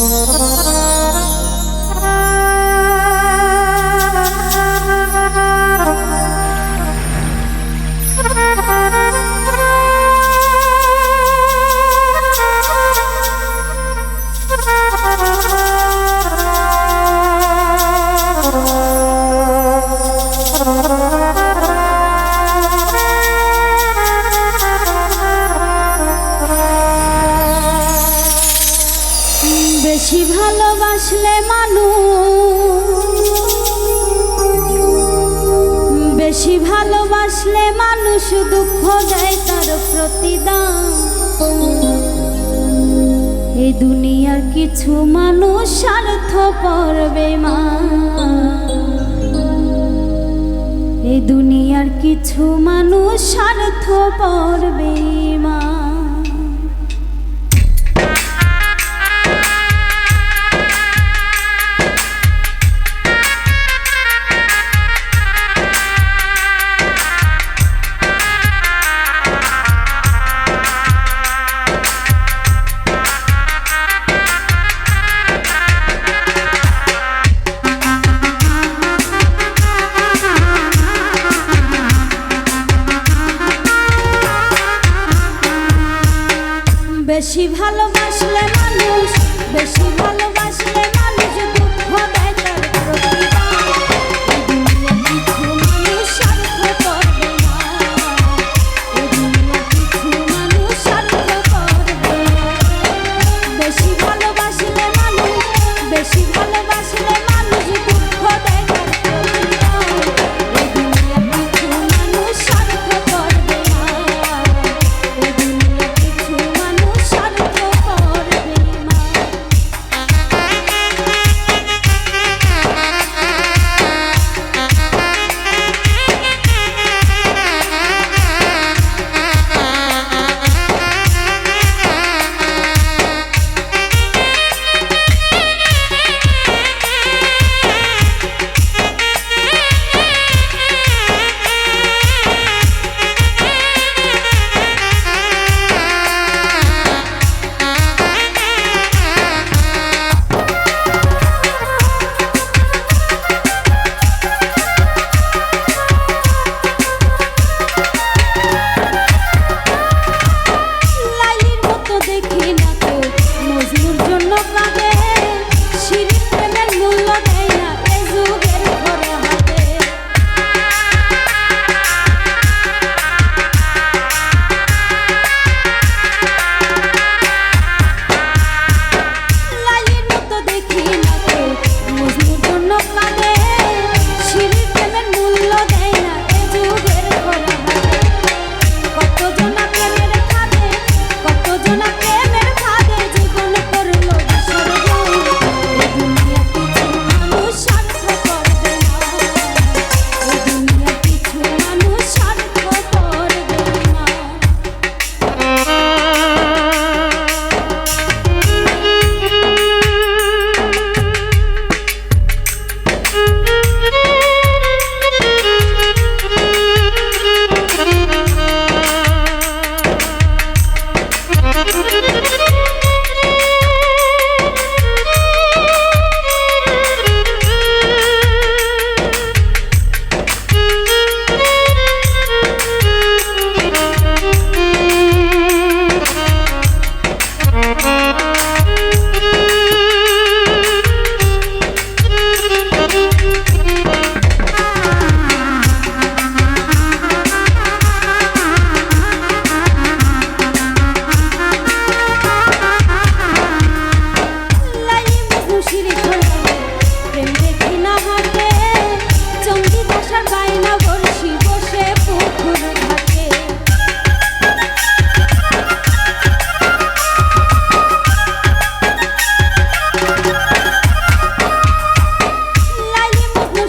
Thank. মানুষ দুঃখ দেয় তার প্রতিদান। এ দুনিয়ার কিছু মানুষ স্বার্থ পড়বে মা। এ দুনিয়ার কিছু মানুষ স্বার্থ পড়বে মা। বেশি ভালোবাসলে মানুষ বেশি ভালোবাসলে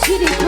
사실이